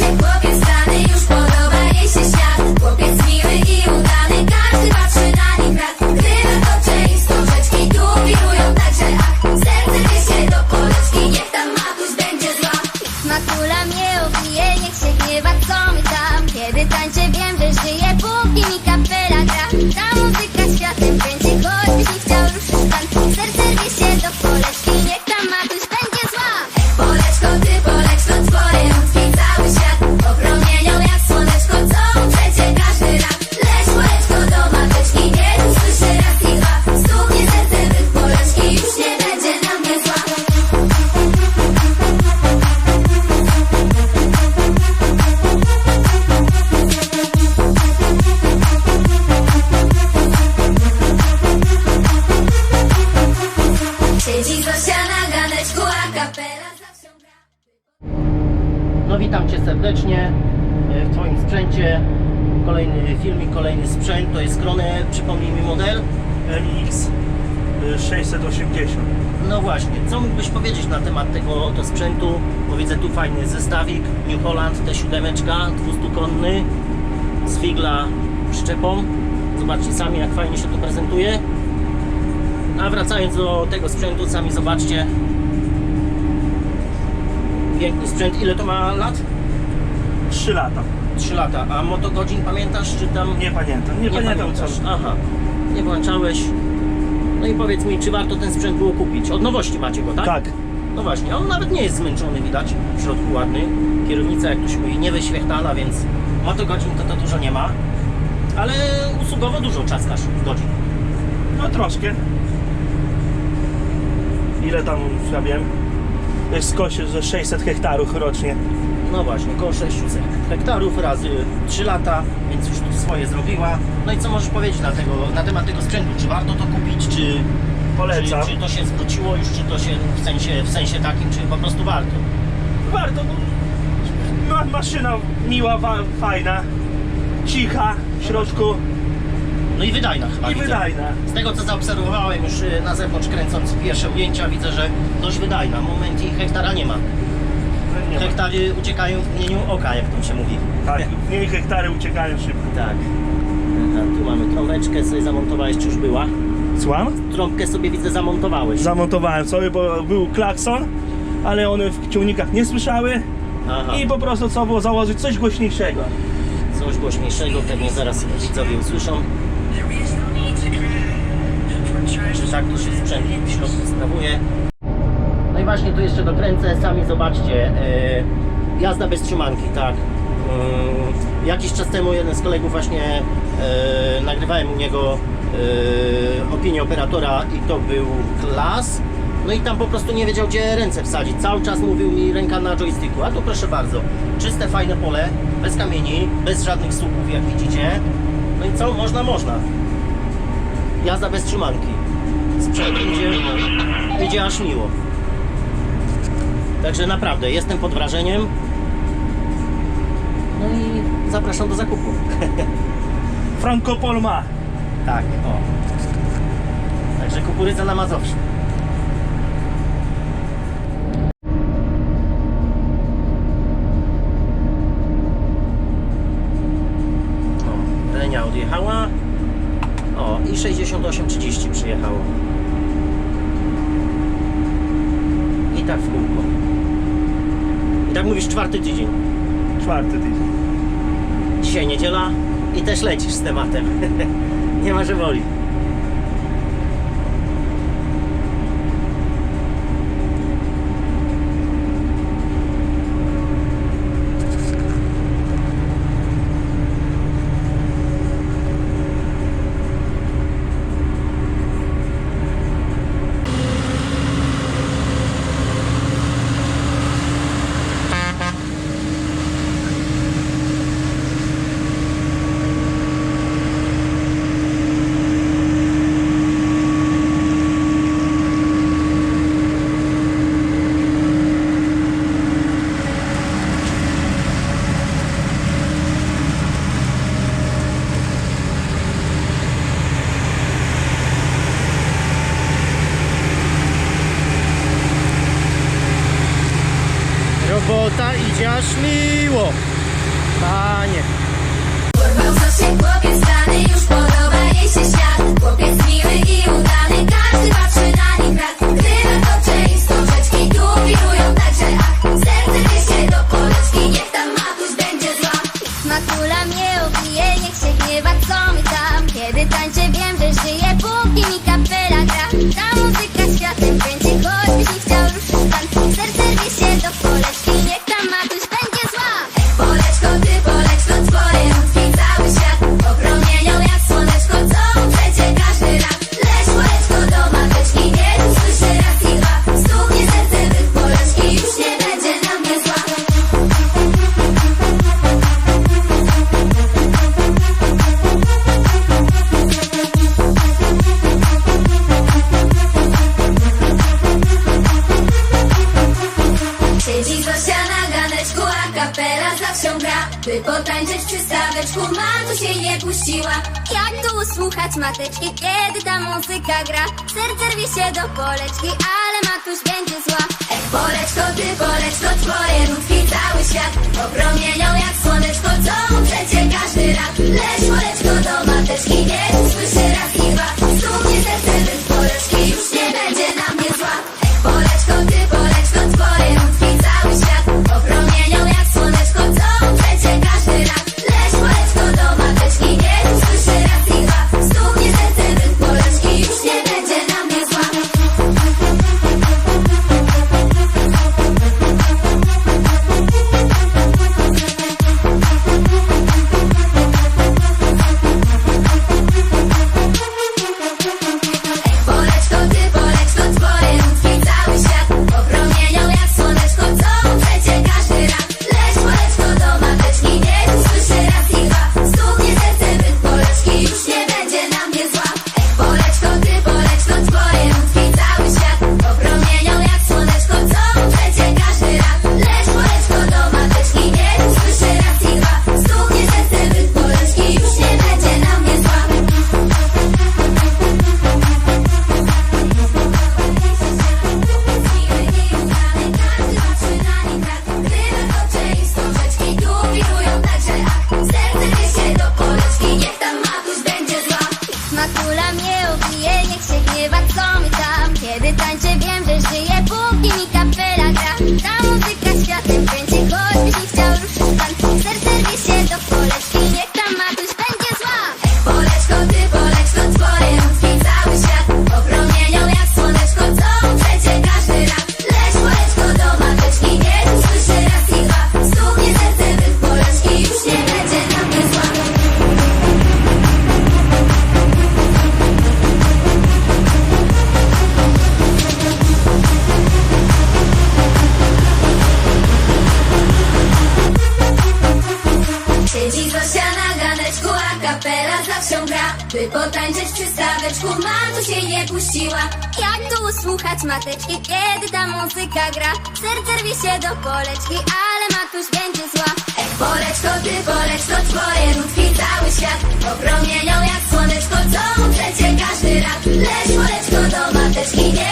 się chłopiec No witam Cię serdecznie e, w Twoim sprzęcie. Kolejny filmik, kolejny sprzęt. To jest Krone, przypomnij mi model. MX 680. No właśnie, co mógłbyś powiedzieć na temat tego oto sprzętu? Bo widzę tu fajny zestawik New Holland T7, 200-konny z figla przyczepą. Zobaczcie sami jak fajnie się to prezentuje. A wracając do tego sprzętu, sami zobaczcie. Piękny sprzęt. Ile to ma lat? 3 lata. 3 lata. A motogodzin pamiętasz, czy tam... Nie pamiętam, nie, pamiętam pamiętasz. Aha, nie włączałeś. No i powiedz mi, czy warto ten sprzęt było kupić? Od nowości macie go, tak? Tak, No właśnie, on nawet nie jest zmęczony, widać. W środku ładny. Kierownica, jak to się mówi, nie wyświechtana, więc motogodzin to, to dużo nie ma. Ale usługowo dużo czaskasz godzin. no troszkę. Ile tam, ja wiem, skosie ze 600 hektarów rocznie. No właśnie, około 600 hektarów razy 3 lata, więc już tu swoje zrobiła. No i co możesz powiedzieć na, tego, na temat tego sprzętu? Czy warto to kupić, czy, Polecam. czy, czy to się zwróciło już, czy to się w sensie, w sensie takim, czy po prostu warto? Warto, no, ma, maszyna miła, wa, fajna, cicha w środku No i wydajna chyba i widzę. wydajna. Z tego co zaobserwowałem już y, na zewnątrz kręcąc pierwsze ujęcia widzę, że dość wydajna. Moment i hektara nie ma. Nie ma. Hektary uciekają w mgnieniu oka, jak to się mówi. Tak, mniej hektary uciekają szybko. Tak. Aha, tu mamy trąbeczkę, sobie zamontowałeś, czy już była? Słucham? Trąbkę sobie widzę zamontowałeś. Zamontowałem sobie, bo był klakson, ale one w ciągnikach nie słyszały Aha. i po prostu trzeba było założyć coś głośniejszego. Coś głośniejszego, pewnie zaraz widzowie usłyszą. Tak to się sprzęt w środku sprawuje. No i właśnie tu jeszcze dokręcę, sami zobaczcie. e, jazda bez trzymanki, tak. Mm, jakiś czas temu jeden z kolegów właśnie e, nagrywałem u niego e, opinię operatora i to był klas. No i tam po prostu nie wiedział gdzie ręce wsadzić. Cały czas mówił mi ręka na joysticku. A tu proszę bardzo, czyste fajne pole, bez kamieni, bez żadnych słupów jak widzicie. No i co? Można, można. Jazda bez trzymanki. Sprzęt idzie, idzie aż miło. Także naprawdę jestem pod wrażeniem. No i zapraszam do zakupu. Frankopol ma. Tak, o. Także kukurydza na Mazowszu. I 68-30 przyjechało. I tak w kółko. I tak mówisz czwarty tydzień. Czwarty tydzień. Dzisiaj niedziela i też lecisz z tematem. Nie ma, że woli. robota idzie aż miło. Panie. Porwał chłopiec już podoba jej się świat. Chłopiec miły i udany, każdy patrzy na nich By potańczyć przy staweczku Matu się nie puściła. Jak tu usłuchać mateczki Kiedy ta muzyka gra? Serce rwie się do poleczki Ale Matuś będzie zła. Ech, poleczko, ty poleczko Twoje nutki cały świat. Opromienią jak by potańczyć przy staweczku Matu się nie puściła. Jak tu usłuchać mateczki, kiedy ta muzyka gra? Serce rwie się do poleczki, ale Matuś będzie zła. Ej, poleczko, ty poleczko, twoje nutki cały świat. Opromienią jak słoneczko, co mu przecie każdy raz Leż poleczko do mateczki, nie